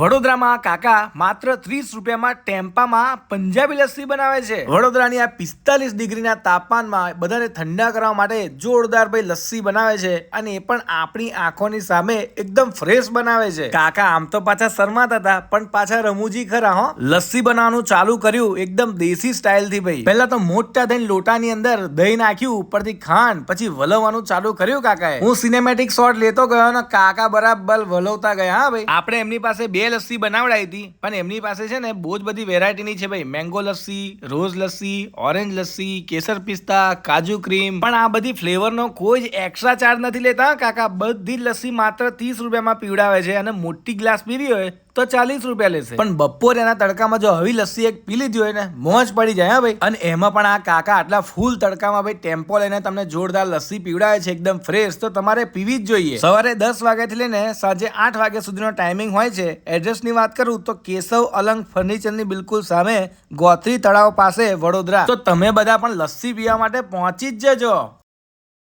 વડોદરામાં કાકા માત્ર ત્રીસ રૂપિયામાં ટેમ્પામાં પંજાબી લસ્સી બનાવે છે. વડોદરાની આ પિસ્તાલીસ ડિગ્રીના તાપમાનમાં બધાને ઠંડા કરવા માટે જોરદાર ભાઈ લસ્સી બનાવે છે અને એ પણ આપણી આંખોની સામે એકદમ ફ્રેશ બનાવે છે. કાકા આમ તો પાછા શરમાતા હતા, પણ પાછા રમૂજી ખરા હો. લસ્સી બનાવવાનું ચાલુ કર્યું એકદમ દેશી સ્ટાઇલથી ભાઈ. પહેલા તો મોટા થઈને લોટાની અંદર દહીં નાખ્યું, ઉપરથી ખાંડ, પછી વલવવાનું ચાલુ કર્યું કાકાએ. હું સિનેમેટિક શોટ લેતો ગયો અને કાકા બરાબર વલવતા ગયા, હા ભાઈ. આપણે એમની પાસે બે લસ્સી બનાવડાવી હતી, પણ એમની પાસે છે ને બહુ જ બધી વેરાયટીની છે ભાઈ. Mango lassi rose lassi orange lassi, કેસર પિસ્તા, કાજુ ક્રીમ પણ આ બધી ફ્લેવરનો કોઈ જ એક્સ્ટ્રા ચાર્જ નથી લેતા, કાકા. બધી જ લસ્સી માત્ર ત્રીસ રૂપિયામાં પીવડાવે છે અને મોટી ગ્લાસ પીવી હોય તો ચાલીસ રૂપિયા લેશે. પણ બપોર એના તડકામાં જો હવી લસ્સી એક પી લીધી હોય ને, મોજ પડી જાય, હા ભાઈ. અને એમાં પણ આ કાકા આટલા ફૂલ તડકામાં ભાઈ ટેમ્પો લઈને તમને જોરદાર લસ્સી પીવડાવે છે, એકદમ ફ્રેશ. તો તમારે પીવી જ જોઈએ. સવારે દસ વાગ્યાથી લઈને સાંજે આઠ વાગ્યા સુધીનો ટાઈમિંગ હોય છે. એડ્રેસની વાત કરું તો કેશવ અલંગ ફર્નિચરની બિલકુલ સામે ગોત્રી તળાવ પાસે વડોદરા. તો તમે બધા પણ લસ્સી પીવા માટે પહોંચી જ જજો.